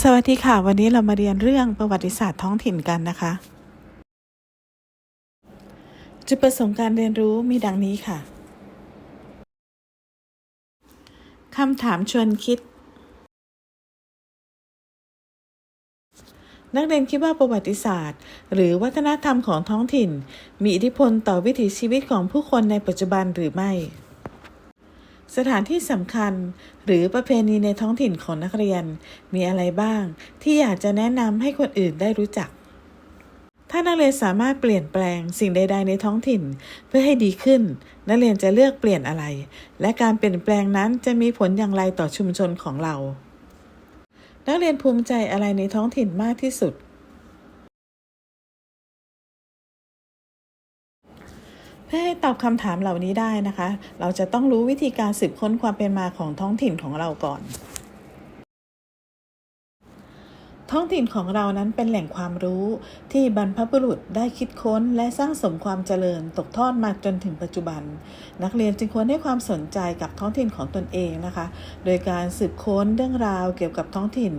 สวัสดีค่ะ วันนี้เรามาเรียนเรื่องประวัติศาสตร์ท้องถิ่นกันนะคะ จุดประสงค์การเรียนรู้มีดังนี้ค่ะคำถามชวนคิด นักเรียนคิดว่าประวัติศาสตร์ หรือวัฒนธรรมของท้องถิ่น มีอิทธิพลต่อวิถีชีวิตของผู้คนในปัจจุบันหรือไม่ สถานที่สำคัญหรือประเพณีในท้องถิ่นของนักเรียน มีอะไรบ้าง ที่อยากจะแนะนำให้คนอื่นได้รู้จัก ถ้านักเรียนสามารถเปลี่ยนแปลงสิ่งใด ๆ ในท้องถิ่น เพื่อให้ดีขึ้น นักเรียนจะเลือกเปลี่ยนอะไร และการเปลี่ยนแปลงนั้นจะมีผลอย่างไรต่อชุมชนของเรา นักเรียนภูมิใจอะไรในท้องถิ่นมากที่สุด พื่อให้ตอบคำถามเหล่านี้ได้นะคะ เราจะต้องรู้วิธีการสืบค้นความเป็นมาของท้องถิ่นของเราก่อน ท้องถิ่นของเรานั้นเป็นแหล่งความรู้ที่บรรพบุรุษได้คิดค้นและสร้างสมความเจริญตกทอดมาจนถึงปัจจุบัน นักเรียนจึงควรให้ความสนใจกับท้องถิ่นของตนเองนะคะ โดยการสืบค้นเรื่องราวเกี่ยวกับท้องถิ่น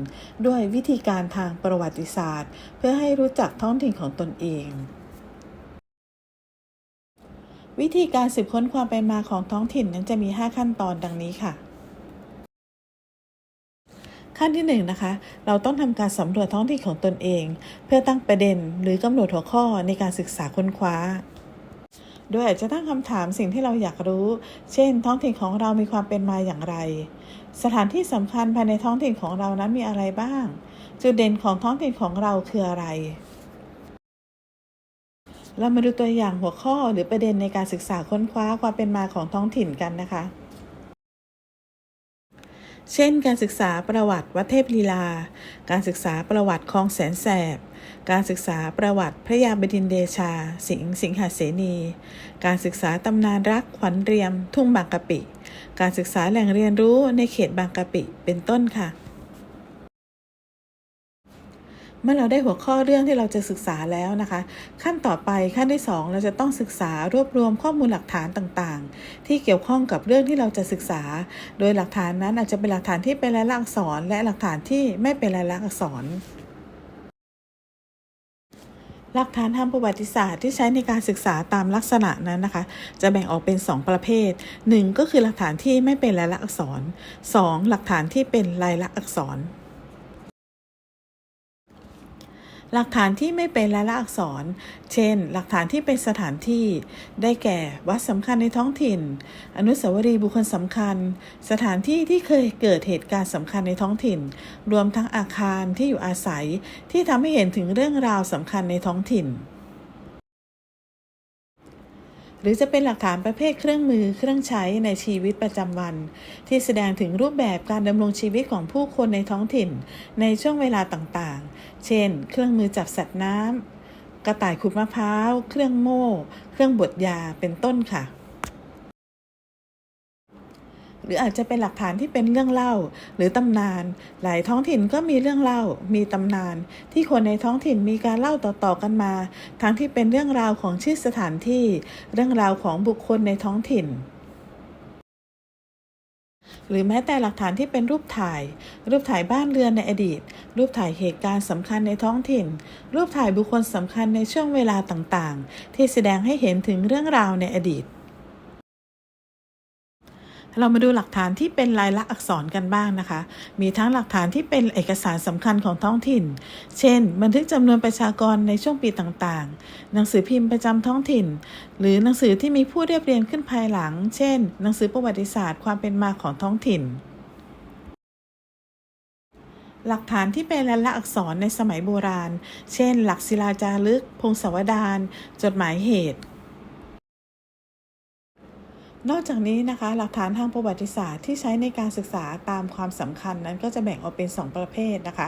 ด้วยวิธีการทางประวัติศาสตร์ เพื่อให้รู้จักท้องถิ่นของตนเอง วิธีการสืบค้นความเป็นมาของท้องถิ่นนั้นจะมี 5 ขั้นตอนดังนี้ค่ะ ขั้นที่1นนะคะ เราต้องทำการสำรวจท้องถิ่นของตนเอง เพื่อตั้งประเด็นหรือกำหนดหัวข้อในการศึกษาค้นคว้า โดยอาจจะตั้งคำถามสิ่งที่เราอยากรู้ เช่น ท้องถิ่นของเรามีความเป็นมาอย่างไร สถานที่สำคัญภายในท้องถิ่นของเรานั้นมีอะไรบ้าง จุดเด่นของท้องถิ่นของเราคืออะไร เรามาดูตัวอย่างหัวข้อหรือประเด็นในการศึกษาค้นคว้าความเป็นมาของท้องถิ่นกันนะคะ เช่น การศึกษาประวัติวัดเทพลีลา การศึกษาประวัติคลองแสนแสบ การศึกษาประวัติพระยาบดินเดชา สิงห์สิงหเสนี การศึกษาตำนานรักขวัญเรียม ทุ่งบางกะปิ การศึกษาแหล่งเรียนรู้ในเขตบางกะปิ เป็นต้นค่ะ เมื่อเราได้หัวข้อเรื่องที่เราจะศึกษาแล้วนะคะ ขั้นต่อไปขั้นที่ 2 เราจะต้องศึกษารวบรวมข้อมูลหลักฐานต่างๆ ที่เกี่ยวข้องกับเรื่องที่เราจะศึกษา โดยหลักฐานนั้นอาจจะเป็นหลักฐานที่เป็นลายลักษณ์อักษร และหลักฐานที่ไม่เป็นลายลักษณ์อักษร หลักฐานทางประวัติศาสตร์ที่ใช้ในการศึกษาตามลักษณะนั้นนะคะ จะแบ่งออกเป็น 2 ประเภท 1 ก็คือหลักฐานที่ไม่เป็นลายลักษณ์อักษร 2 หลักฐานที่เป็นลายลักษณ์อักษร หลักฐานที่ไม่เป็นลายลักษณ์อักษร เช่น หลักฐานที่เป็นสถานที่ ได้แก่วัดสำคัญในท้องถิ่น อนุสาวรีย์บุคคลสำคัญ สถานที่ที่เคยเกิดเหตุการณ์สำคัญในท้องถิ่น รวมทั้งอาคารที่อยู่อาศัยที่ทำให้เห็นถึงเรื่องราวสำคัญในท้องถิ่น หรือจะเป็นหลักฐานประเภทเครื่องมือเครื่องใช้ในชีวิตประจำวัน ที่แสดงถึงรูปแบบการดำรงชีวิตของผู้คนในท้องถิ่น ในช่วงเวลาต่างๆ เช่น เครื่องมือจับสัตว์น้ำกระต่ายขุดมะพร้าว เครื่องโม่ เครื่องบดยาเป็นต้นค่ะ หรืออาจจะเป็นหลักฐานที่เป็นเรื่องเล่า หรือตำนาน หลายท้องถิ่นก็มีเรื่องเล่า มีตำนาน ที่คนในท้องถิ่นมีการเล่าต่อๆกันมา ทั้งที่เป็นเรื่องราวของชื่อสถานที่ เรื่องราวของบุคคลในท้องถิ่นหรือแม้แต่หลักฐานที่เป็นรูปถ่าย รูปถ่ายบ้านเรือนในอดีต รูปถ่ายเหตุการณ์สำคัญในท้องถิ่น รูปถ่ายบุคคลสำคัญในช่วงเวลาต่างๆ ที่แสดงให้เห็นถึงเรื่องราวในอดีต เรามาดูหลักฐานที่เป็นลายลักษณ์อักษรกันบ้างนะคะ มีทั้งหลักฐานที่เป็นเอกสารสำคัญของท้องถิ่น เช่น บันทึกจำนวนประชากรในช่วงปีต่างๆ หนังสือพิมพ์ประจำท้องถิ่น หรือหนังสือที่มีผู้เรียบเรียงขึ้นภายหลัง เช่น หนังสือประวัติศาสตร์ความเป็นมาของท้องถิ่นหลักฐานที่เป็นลายลักษณ์อักษรในสมัยโบราณ เช่น หลักศิลาจารึก พงศาวดาร จดหมายเหตุ นอกจากนี้นะคะหลักฐานทางประวัติศาสตร์ที่ใช้ในการศึกษาตามความสำคัญนั้นก็จะแบ่งออกเป็น 2 ประเภทนะคะ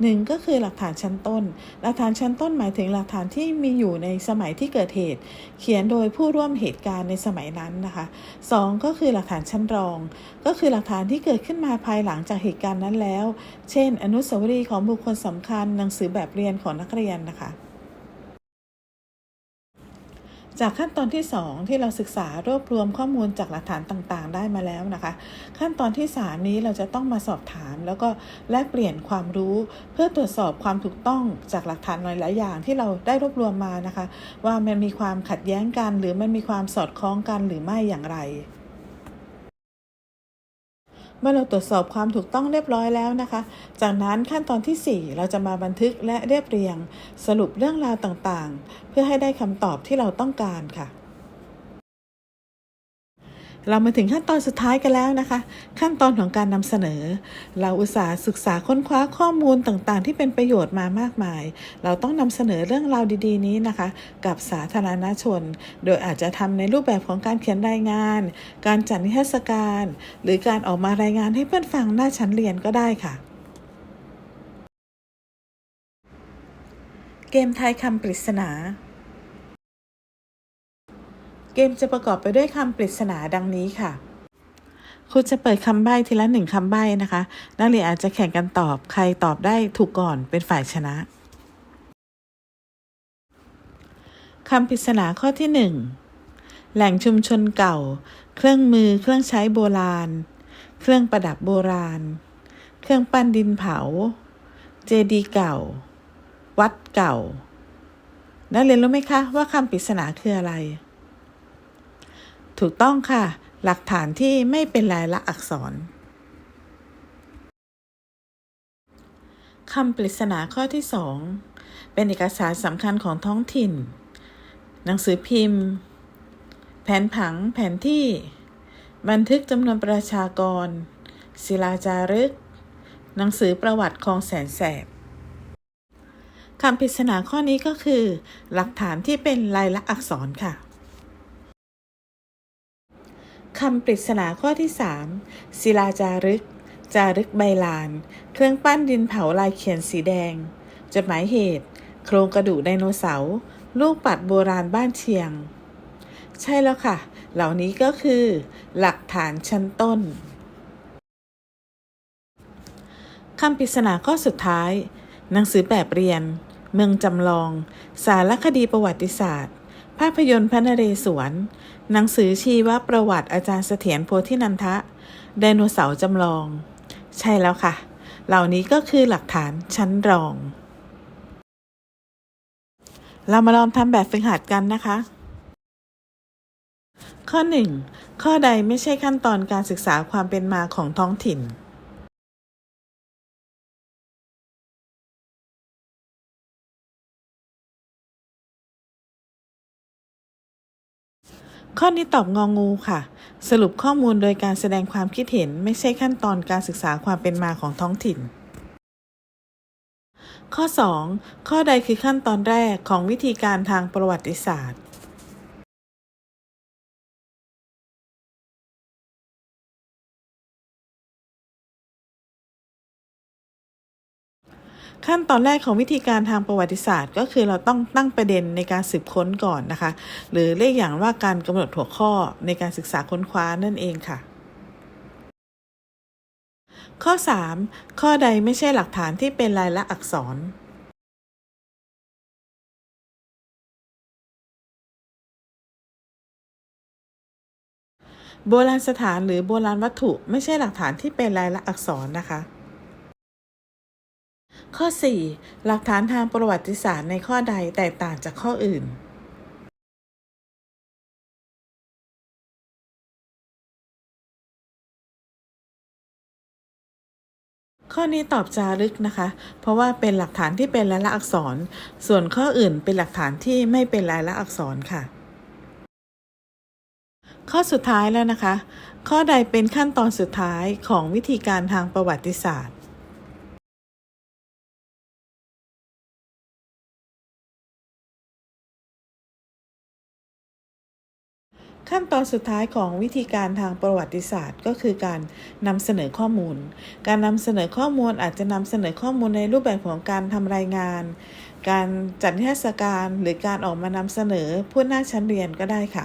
หนึ่งก็คือหลักฐานชั้นต้น หลักฐานชั้นต้นหมายถึงหลักฐานที่มีอยู่ในสมัยที่เกิดเหตุ เขียนโดยผู้ร่วมเหตุการณ์ในสมัยนั้นนะคะสองก็คือหลักฐานชั้นรอง ก็คือหลักฐานที่เกิดขึ้นมาภายหลังจากเหตุการณ์นั้นแล้ว เช่น อนุสาวรีย์ของบุคคลสำคัญหนังสือแบบเรียนของนักเรียนนะคะ จากขั้นตอนที่ 2 ที่เราศึกษารวบรวมข้อมูลจากหลักฐานต่างๆ ได้มาแล้วนะคะ ขั้นตอนที่ 3 นี้เราจะต้องมาสอบถาม แล้วก็แลกเปลี่ยนความรู้ เพื่อตรวจสอบความถูกต้องจากหลักฐานหลายๆอย่างที่เราได้รวบรวมมานะคะ ว่ามันมีความขัดแย้งกัน หรือมันมีความสอดคล้องกันหรือไม่อย่างไร เมื่อเราตรวจสอบความถูกต้องเรียบร้อยแล้วนะคะ จากนั้นขั้นตอนที่ 4 เราจะมาบันทึกและเรียบเรียง สรุปเรื่องราวต่างๆ เพื่อให้ได้คำตอบที่เราต้องการค่ะ เรามาถึงขั้นตอนสุดท้ายกันแล้วนะคะ ขั้นตอนของการนำเสนอ เราอุตส่าห์ศึกษาค้นคว้าข้อมูลต่างๆ ที่เป็นประโยชน์มามากมาย เราต้องนำเสนอเรื่องราวดีๆ นี้นะคะ กับสาธารณชน โดยอาจจะทำในรูปแบบของการเขียนรายงาน การจัดนิทรรศการ หรือการออกมารายงานให้เพื่อนฟังหน้าชั้นเรียนก็ได้ค่ะเกมทายคำปริศนา เกมจะประกอบไปด้วยคำปริศนาดังนี้ค่ะครูจะเปิดคำใบ้ทีละหนึ่งคำใบ้นะคะ นักเรียนอาจจะแข่งกันตอบใครตอบได้ถูกก่อนเป็นฝ่ายชนะคำปริศนาข้อที่หนึ่งแหล่งชุมชนเก่า เครื่องมือ เครื่องใช้โบราณ เครื่องประดับโบราณ เครื่องปั้นดินเผา เจดีย์เก่า วัดเก่า นักเรียนรู้ไหมคะว่าคำปริศนาคืออะไร ถูกต้องค่ะ หลักฐานที่ไม่เป็นลายลักษณ์อักษรคำปริศนาข้อที่สองเป็นเอกสารสำคัญของท้องถิ่น หนังสือพิมพ์ แผนผังแผนที่ บันทึกจำนวนประชากร ศิลาจารึก หนังสือประวัติคลองแสนแสบคำปริศนาข้อนี้ก็คือ หลักฐานที่เป็นลายลักษณ์อักษรค่ะ คำปริศนาข้อที่ 3 ศิลาจารึก จารึกใบลาน เครื่องปั้นดินเผาลายเขียนสีแดง จดหมายเหตุ โครงกระดูกไดโนเสาร์ ลูกปัดโบราณบ้านเชียง ใช่แล้วค่ะ เหล่านี้ก็คือ หลักฐานชั้นต้นคำปริศนาข้อสุดท้าย หนังสือแบบเรียน เมืองจำลอง สารคดีประวัติศาสตร์ ภาพยนตร์พระนเรศวร หนังสือชีวประวัติอาจารย์เสถียรโพธินันทะ ไดโนเสาร์จำลอง ใช่แล้วค่ะ เหล่านี้ก็คือหลักฐานชั้นรอง เรามาลองทำแบบฝึกหัดกันนะคะ ข้อ 1 ข้อใดไม่ใช่ขั้นตอนการศึกษาความเป็นมาของท้องถิ่น ข้อนี้ตอบงองูค่ะ สรุปข้อมูลโดยการแสดงความคิดเห็นไม่ใช่ขั้นตอนการศึกษาความเป็นมาของท้องถิ่น ข้อ 2 ข้อใดคือขั้นตอนแรกของวิธีการทางประวัติศาสตร์ ขั้นตอนแรกของวิธีการทางประวัติศาสตร์ ก็คือเราต้องตั้งประเด็นในการสืบค้นก่อนนะคะ หรือเรียกอย่างว่าการกำหนดหัวข้อในการศึกษาค้นคว้านั่นเองค่ะข้อ 3 ข้อใดไม่ใช่หลักฐานที่เป็นลายลักษณ์อักษร โบราณสถานหรือโบราณวัตถุไม่ใช่หลักฐานที่เป็นลายลักษณ์อักษรนะคะ ข้อ 4 หลักฐานทางประวัติศาสตร์ในข้อใดแตกต่างจากข้ออื่นข้อนี้ตอบจารึกนะคะ เพราะว่าเป็นหลักฐานที่เป็นลายลักษณ์อักษร ส่วนข้ออื่นเป็นหลักฐานที่ไม่เป็นลายลักษณ์อักษรค่ะ ข้อสุดท้ายแล้วนะคะ ข้อใดเป็นขั้นตอนสุดท้ายของวิธีการทางประวัติศาสตร์ ขั้นตอนสุดท้ายของวิธีการทางประวัติศาสตร์ก็คือการนำเสนอข้อมูล การนำเสนอข้อมูลอาจจะนำเสนอข้อมูลในรูปแบบของการทำรายงาน การจัดนิทรรศการหรือการออกมานำเสนอผู้หน้าชั้นเรียนก็ได้ค่ะ